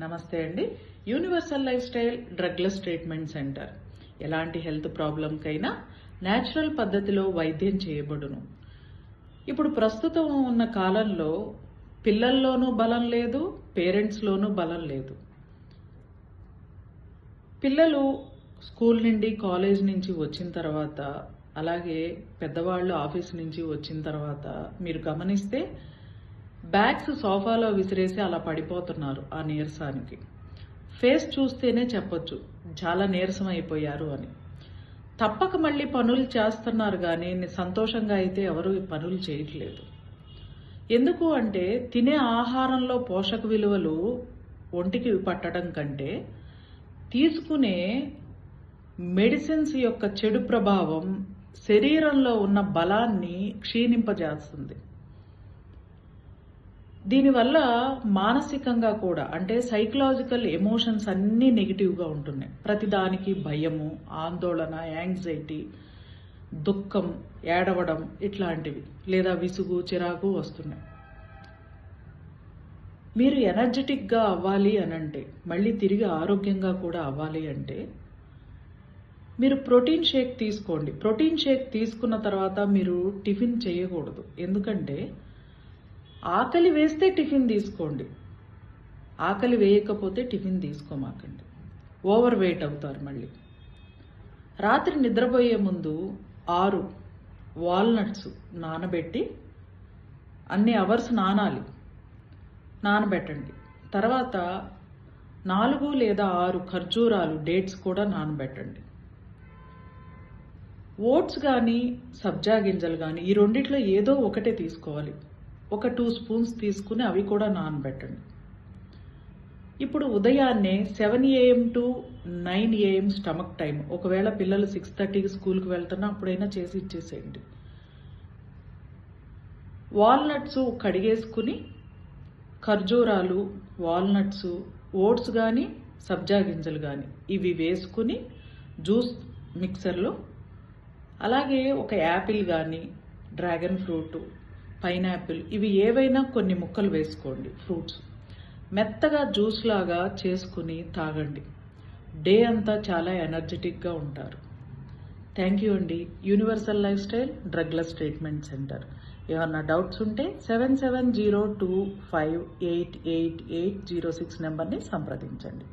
నమస్తే అండి. Universal life style drugless treatment centre ఎలాంటి హెల్త్ ప్రాబ్లంకైనా న్యాచురల్ పద్ధతిలో వైద్యం చేయబడును. ఇప్పుడు ప్రస్తుతం ఉన్న కాలంలో పిల్లల్లోనూ బలం లేదు పేరెంట్స్లోనూ బలం లేదు. పిల్లలు స్కూల్ నుండి కాలేజ్ నుంచి వచ్చిన తర్వాత అలాగే పెద్దవాళ్ళు ఆఫీస్ నుంచి వచ్చిన తర్వాత మీరు గమనిస్తే బ్యాగ్స్ సోఫాలో విసిరేసి అలా పడిపోతున్నారు ఆ నీరసానికి. ఫేస్ చూస్తేనే చెప్పొచ్చు చాలా నీరసం అయిపోయారు అని. తప్పక మళ్ళీ పనులు చేస్తున్నారు కానీ సంతోషంగా అయితే ఎవరు పనులు చేయట్లేదు. ఎందుకు అంటే తినే ఆహారంలో పోషక విలువలు ఒంటికి పట్టడం కంటే తీసుకునే మెడిసిన్స్ యొక్క చెడు ప్రభావం శరీరంలో ఉన్న బలాన్ని క్షీణింపజేస్తుంది. దీనివల్ల మానసికంగా కూడా అంటే సైకలాజికల్ ఎమోషన్స్ అన్నీ నెగిటివ్గా ఉంటున్నాయి. ప్రతిదానికి భయము ఆందోళన యాంగ్జైటీ దుఃఖం ఏడవడం ఇట్లాంటివి లేదా విసుగు చిరాకు వస్తున్నాయి. మీరు ఎనర్జెటిక్గా అవ్వాలి అని అంటే మళ్ళీ తిరిగి ఆరోగ్యంగా కూడా అవ్వాలి అంటే మీరు ప్రోటీన్ షేక్ తీసుకోండి. ప్రోటీన్ షేక్ తీసుకున్న తర్వాత మీరు టిఫిన్ చేయకూడదు. ఎందుకంటే ఆకలి వేస్తే టిఫిన్ తీసుకోండి. ఆకలి వేయకపోతే టిఫిన్ తీసుకోమాకండి. ఓవర్ వెయిట్ అవుతారు మళ్ళీ. రాత్రి నిద్రపోయే ముందు ఆరు వాల్నట్స్ నానబెట్టి అన్ని అవర్స్ నానాలి. నానబెట్టండి. తర్వాత నాలుగు లేదా ఆరు ఖర్జూరాలు డేట్స్ కూడా నానబెట్టండి. ఓట్స్ కానీ సబ్జా గింజలు కానీ ఈ రెండిట్లో ఏదో ఒకటే తీసుకోవాలి. ఒక టూ స్పూన్స్ తీసుకుని అవి కూడా నానబెట్టండి. ఇప్పుడు ఉదయాన్నే seven AM to nine AM stomach time ఒకవేళ పిల్లలు సిక్స్ థర్టీకి స్కూల్కి వెళ్తున్నా అప్పుడైనా చేసి ఇచ్చేసేయండి. వాల్నట్స్ కడిగేసుకుని ఖర్జూరాలు వాల్నట్స్ ఓట్స్ కానీ సబ్జా గింజలు కానీ ఇవి వేసుకుని జ్యూస్ మిక్సర్లో అలాగే ఒక యాపిల్ కానీ డ్రాగన్ ఫ్రూట్ పైనాపిల్. ఇవి ఏవైనా కొన్ని ముక్కలు వేసుకోండి. ఫ్రూట్స్. మెత్తగా జ్యూస్ లాగా చేసుకుని తాగండి. డే అంతా చాలా ఎనర్జెటిక్గా ఉంటారు. థ్యాంక్ యూ అండి. Universal life style drugless treatment centre. ఏమన్నా డౌట్స్ ఉంటే seven seven zero two five eight eight eight zero six నెంబర్ని సంప్రదించండి.